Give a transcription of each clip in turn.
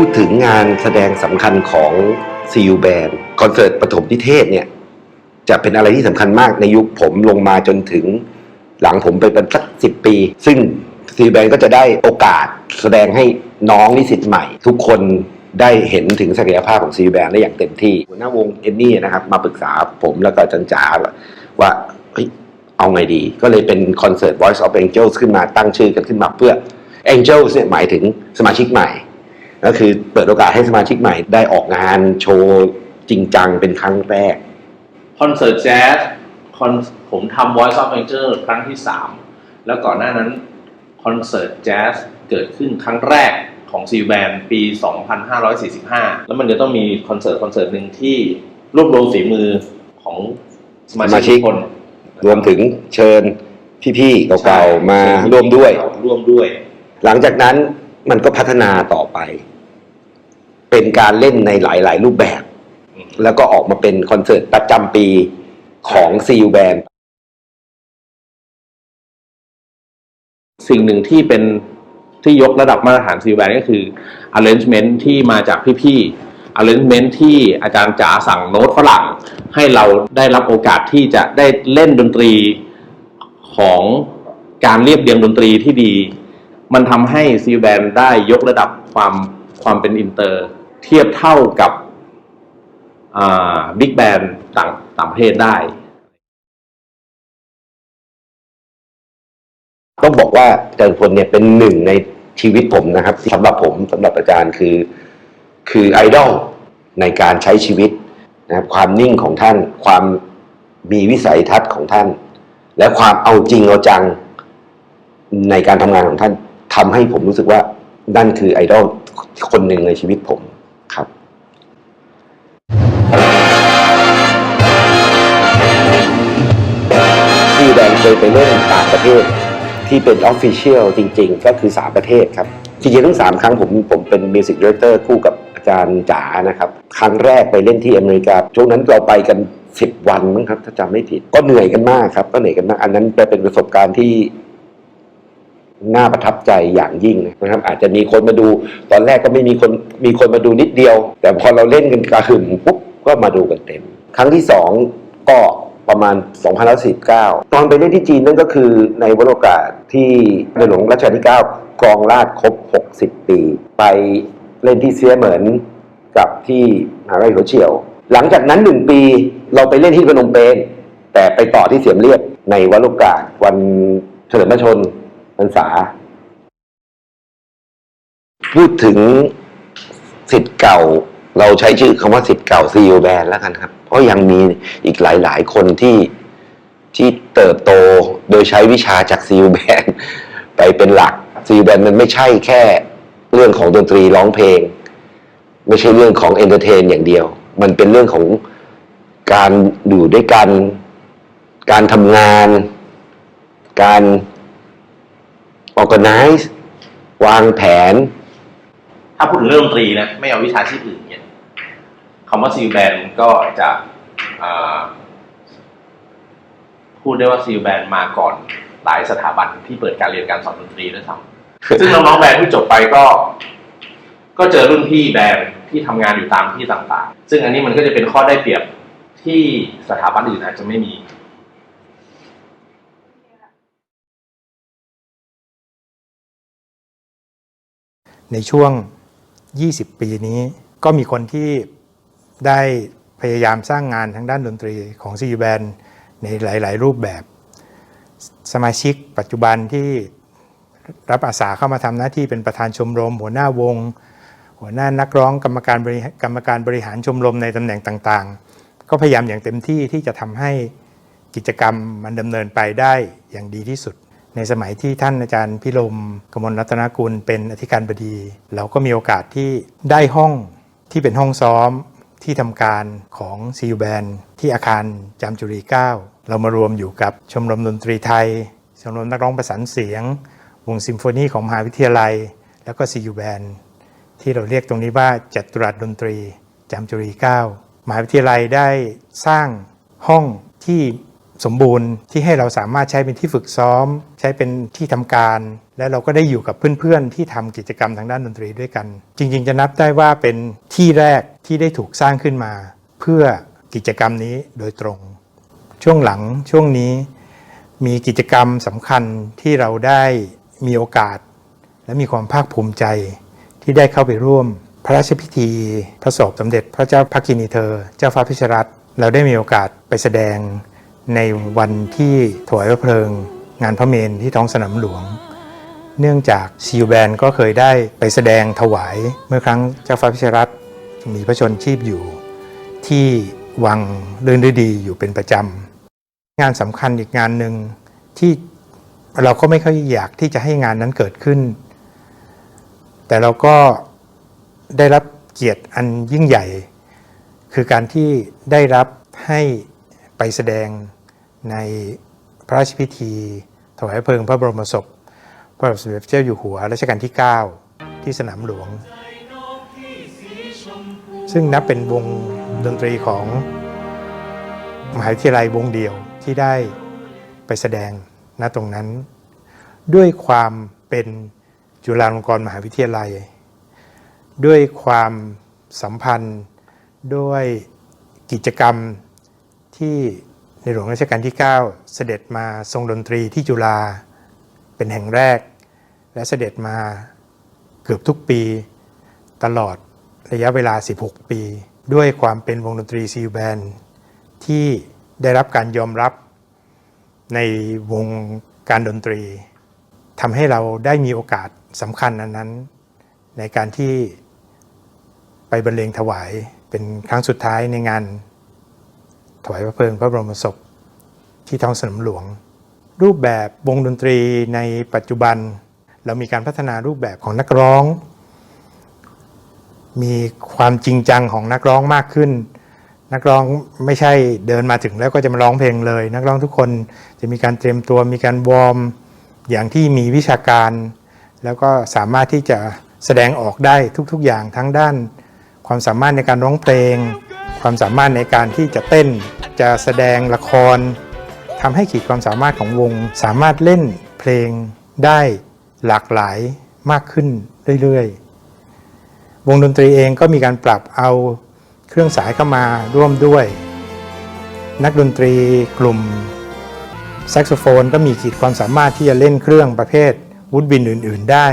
พูดถึงงานแสดงสำคัญของซีอูแบนคอนเสิร์ตปฐมนิเทศเนี่ยจะเป็นอะไรที่สำคัญมากในยุคผมลงมาจนถึงหลังผมไปเป็นสักสิบปี ซึ่งซีแบนก็จะได้โอกาสแสดงให้น้องนิสิตใหม่ ทุกคนได้เห็นถึงศักยภาพของซีแบนได้อย่างเต็มที่หัวหน้าวงเอนนี่นะครับมาปรึกษาผมแล้วก็จันจ๋าว่าเฮ้ยเอาไงดี ก็เลยเป็นคอนเสิร์ต Voice of Angels ขึ้นมาตั้งชื่อกันขึ้นมาเพื่อ Angels เนี่ยหมายถึงสมาชิกใหม่ ก็คือเปิดโอกาสให้สมาชิกใหม่ได้ออกงานโชว์จริงจังเป็นครั้งแรก คอนเสิร์ตแจ๊สคอนผมทำ Voice of Angel ครั้งที่ 3 แล้วก่อนหน้านั้นคอนเสิร์ตแจ๊สเกิดขึ้นครั้งแรกของซีแบนปี 2545 แล้วมันจะต้องมีคอนเสิร์ตคอนเสิร์ตหนึ่งที่รวบรวมฝีมือของสมาสมาชิชิกกทุกคน รวมถึงเชิญพี่ๆเก่าๆมาร่วมด้วย ร่วมด้วย หลังจากนั้นมันก็พัฒนาต่อไป เป็นการเล่นในหลาย ๆ รูปแบบอืมแล้วก็ออกมาเป็นคอนเสิร์ตประจำปีของซีอูแบนสิ่งหนึ่งที่เป็นที่ยกระดับมาตรฐานซีแบนก็คือ arrangement ที่มาจากพี่ๆ arrangement ที่อาจารย์จ๋าสั่งโน้ตฝรั่ง ให้เราได้รับโอกาสที่จะได้เล่นดนตรีของการเรียบเรียงดนตรีที่ดี มันทำให้ซีแบนได้ยกระดับความความเป็นอินเตอร์ เทียบเท่ากับบิ๊กแบนต่างต่างประเทศได้ ต้องบอกว่าอาจารย์พลเนี่ยเป็นหนึ่งในชีวิตผมนะครับสำหรับผมสำหรับอาจารย์คือ คือไอดอลในการใช้ชีวิตนะครับความนิ่งของท่านความมีวิสัยทัศน์ของท่าน และความเอาจริงเอาจังในการทำงานของท่านทำให้ผมรู้สึกว่านั่นคือไอดอลคนหนึ่งในชีวิตผม ยไปเล่นต่างประเทศที่เป็นออฟฟิเชียลจริง ๆ ก็คือ 3 ประเทศครับ จริงๆทั้ง 3 ครั้งผมผมเป็นมิวสิกดีเรคเตอร์คู่กับอาจารย์จ๋านะครับ ครั้งแรกไปเล่นที่อเมริกา ช่วงนั้นเราไปกัน 10 วันมั้งครับ ถ้าจำไม่ผิด ก็เหนื่อยกันมากครับ ก็เหนื่อยกันมาก อันนั้นเป็นประสบการณ์ที่น่าประทับใจอย่างยิ่งนะครับ อาจจะมีคนมาดู ตอนแรกก็ไม่มีคนมีคนมาดูนิดเดียว แต่พอเราเล่นกันกระหึ่มปุ๊บก็มาดูกันเต็ม ครั้งที่สองก็ ประมาณ 2019ตอนไปเล่นที่จีนนั่นก็คือในวโรกาสที่ในหลวงรัชกาลที่ 9กรองราชครบ 60 ปี ไปเล่นที่เซียเหมินกับที่มหาวิทยาลัยหัวเฉียว หลังจากนั้นหนึ่งปีเราไปเล่นที่พนมเปญแต่ไปต่อที่เสียมเรียบในวโรกาสวันเฉลิมพระชนพรรษา พูดถึงสิทธิ์เก่า เราใช้ชื่อคำว่าสิทธิ์เก่าซีอแบนแล้วกันครับ เพราะยังมีอีกหลาย ๆ คนที่ที่เติบโตโดยใช้วิชาจากซีอแบนไปเป็นหลักซีอแบนมันไม่ใช่แค่เรื่องของดนตรีร้องเพลง ไม่ใช่เรื่องของเอนเตอร์เทนอย่างเดียว มันเป็นเรื่องของการอยู่ด้วยกัน การทำงาน การ organize วางแผน ถ้าพูดถึงเรื่องดนตรีนะ ไม่เอาวิชาชีพอื่นเนี่ย คำว่าซีลแบนก็จะอ่าพูดได้ว่าซีลแบนมาก่อนหลายสถาบันที่เปิดการเรียนการสอนดนตรีด้วยซ้ำซึ่งน้องๆแบนด์ที่จบไปก็ ก็เจอรุ่นพี่แบนด์ที่ทำงานอยู่ตามที่ต่างๆ ซึ่งอันนี้มันก็จะเป็นข้อได้เปรียบที่สถาบันอื่นอาจจะไม่มีในช่วง 20 ปีนี้ก็มีคนที่ ได้พยายามสร้างงานทางด้านดนตรีของซีแบนในหลาย ๆ รูปแบบ สมาชิกปัจจุบันที่รับอาสาเข้ามาทำหน้าที่เป็นประธานชมรม หัวหน้าวง หัวหน้านักร้องกรรมการบริกรรมการบริหารชมรมในตำแหน่งต่าง ๆ ก็พยายามอย่างเต็มที่ที่จะทำให้กิจกรรมมันดำเนินไปได้อย่างดีที่สุด ในสมัยที่ท่านอาจารย์พิรมกมลรัตนกุลเป็นอธิการบดี เราก็มีโอกาสที่ได้ห้องที่เป็นห้องซ้อม ที่ทำการของซีแบนที่อาคารจามจุรี 9 เรามารวมอยู่กับชมรมดนตรีไทย ชมรมนักร้องประสานเสียง วงซิมโฟนีของมหาวิทยาลัย แล้วก็ซีแบนที่เราเรียกตรงนี้ว่าจัตุรัสดนตรีจามจุรี 9 มหาวิทยาลัยได้สร้างห้องที่ สมบูรณ์ที่ให้เราสามารถใช้เป็นที่ฝึกซ้อม ใช้เป็นที่ทำการ และเราก็ได้อยู่กับเพื่อนๆ ที่ทำกิจกรรมทางด้านดนตรีด้วยกัน จริงๆ จะนับได้ว่าเป็นที่แรกที่ได้ถูกสร้างขึ้นมา เพื่อกิจกรรมนี้โดยตรง ช่วงหลังช่วงนี้มีกิจกรรมสำคัญที่เราได้มีโอกาส และมีความภาคภูมิใจ ที่ได้เข้าไปร่วม พระราชพิธี พระศพสมเด็จ พระเจ้าพักกินีเธอ เจ้าฟ้าพิชรัตน์เราได้มีโอกาสไปแสดง ในวันที่ถวายพระเพลิง งานพระเมรุที่ท้องสนามหลวง เนื่องจากซีลแบนก็เคยได้ไปแสดงถวายเมื่อครั้งเจ้าฟ้าพิชรัตน์มีพระชนชีพอยู่ ที่วังเลื่อนดีอยู่เป็นประจำ งานสำคัญอีกงานหนึ่งที่เราก็ไม่ค่อยอยากที่จะให้งานนั้นเกิดขึ้น แต่เราก็ได้รับเกียรติอันยิ่งใหญ่ คือการที่ได้รับให้ไปแสดง ในพระราชพิธี ถวายเพลิงพระบรมศพ พระบาทสมเด็จพระเจ้าอยู่หัวรัชกาลที่ 9 ที่สนามหลวง ซึ่งนับเป็นวงดนตรีของมหาวิทยาลัยวงเดียวที่ได้ไปแสดงณตรงนั้น ด้วยความเป็นจุฬาลงกรณ์มหาวิทยาลัย ด้วยความสัมพันธ์ด้วยกิจกรรมที่ ในหลวงรัชกาลที่ 9 เสด็จมาทรงดนตรีที่จุฬาเป็นแห่งแรก และเสด็จมาเกือบทุกปีตลอดระยะเวลา 16 ปี ด้วยความเป็นวงดนตรีซีลแบนที่ได้รับการยอมรับในวงการดนตรีทำให้เราได้มีโอกาสสำคัญอันนั้น ในการที่ไปบรรเลงถวายเป็นครั้งสุดท้ายในงาน ถวายพระเพลิงพระบรมศพที่ท้องสนามหลวง รูปแบบวงดนตรีในปัจจุบัน เรามีการพัฒนารูปแบบของนักร้อง มีความจริงจังของนักร้องมากขึ้น นักร้องไม่ใช่เดินมาถึงแล้วก็จะมาร้องเพลงเลย นักร้องทุกคนจะมีการเตรียมตัวมีการวอร์มอย่างที่มีวิชาการ แล้วก็สามารถที่จะแสดงออกได้ทุกๆอย่างทั้งด้าน ความสามารถในการร้องเพลง ความสามารถในการที่จะเต้น จะแสดงละครทำให้ขีดความสามารถของวง สามารถเล่นเพลงได้หลากหลายมากขึ้นเรื่อยๆ วงดนตรีเองก็มีการปรับเอาเครื่องสายเข้ามาร่วมด้วย นักดนตรีกลุ่มแซกโซโฟนก็มีขีดความสามารถที่จะเล่นเครื่องประเภทวูดบินอื่น ๆ ได้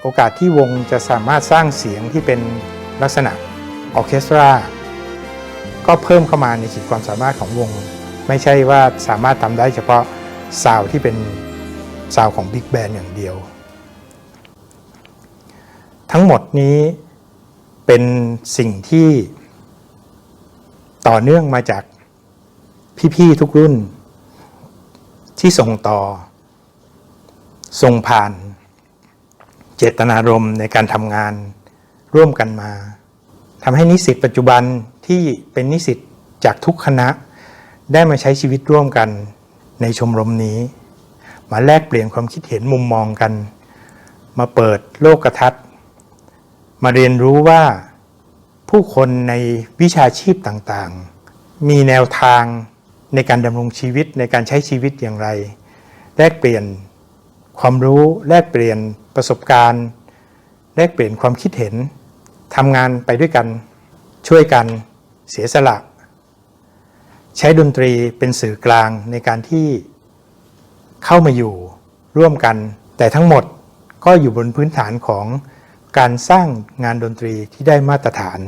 โอกาสที่วงจะสามารถสร้างเสียงที่เป็นลักษณะออเคสตรา ก็เพิ่มเข้ามาในขีดความสามารถของวง ไม่ใช่ว่าสามารถทำได้เฉพาะซาวด์ที่เป็นซาวด์ของบิ๊กแบนอย่างเดียว ทั้งหมดนี้เป็นสิ่งที่ต่อเนื่องมาจากพี่ๆทุกรุ่น ที่ส่งต่อ ส่งผ่าน เจตนารมณ์ในการทำงานร่วมกันมาทำให้นิสิตปัจจุบัน ที่เป็นนิสิตจากทุกคณะ ได้มาใช้ชีวิตร่วมกันในชมรมนี้ มาแลกเปลี่ยนความคิดเห็นมุมมองกัน มาเปิดโลกทัศน์ มาเรียนรู้ว่าผู้คนในวิชาชีพต่างๆ มีแนวทางในการดำรงชีวิตในการใช้ชีวิตอย่างไร แลกเปลี่ยนความรู้แลกเปลี่ยนประสบการณ์ แลกเปลี่ยนความคิดเห็นทำงานไปด้วยกันช่วยกัน เสียสละ ใช้ดนตรีเป็นสื่อกลางในการที่เข้ามาอยู่ร่วมกัน แต่ทั้งหมดก็อยู่บนพื้นฐานของการสร้างงานดนตรีที่ได้มาตรฐาน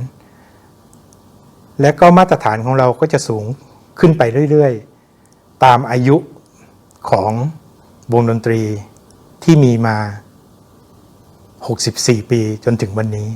และก็มาตรฐานของเราก็จะสูงขึ้นไปเรื่อยๆ ตามอายุของวงดนตรีที่มีมา 64 ปีจนถึงวันนี้